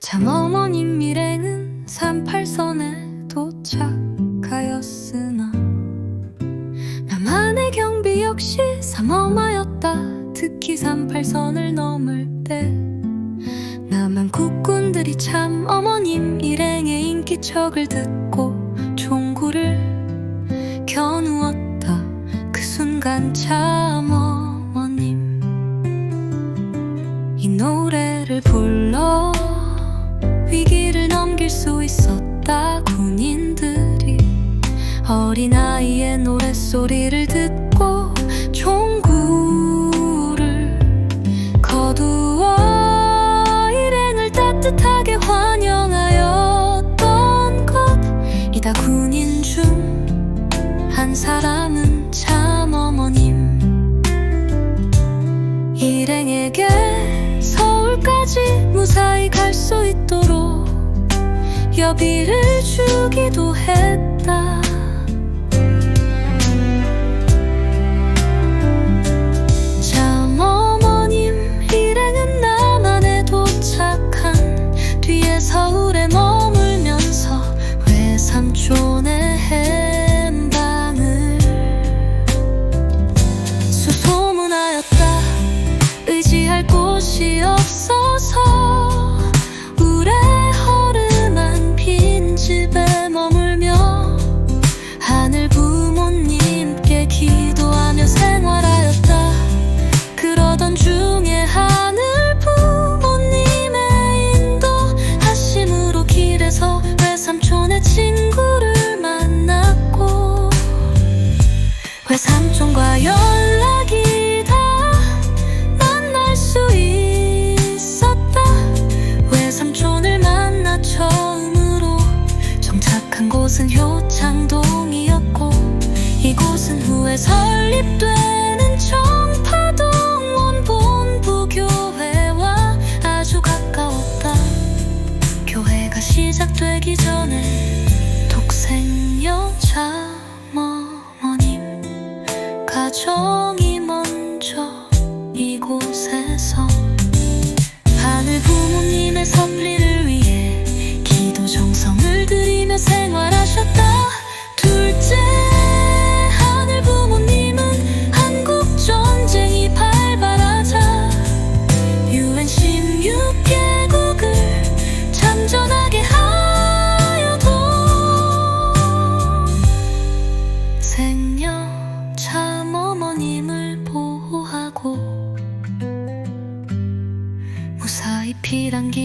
참 어머님 일행은 38선에 도착하였으나 나만의 경비 역시 삼엄하였다. 특히 38선을 넘을 때 남한 국군들이 참 어머님 일행의 인기척을 듣고 종구를 겨누었다. 그 순간 참 어린아이의 노랫소리를 듣고 종구를 거두어 일행을 따뜻하게 환영하였던 것 이다 군인 중 한 사람은 참 어머님 일행에게 서울까지 무사히 갈 수 있도록 여비를 주기도 했다. 곳이 정착한 곳은 효창동이었고 이곳은 후에 설립되는 청파동 원본부교회와 아주 가까웠다. 교회가 시작되기 전에 독생 여자 어머님 가정 피란 있도록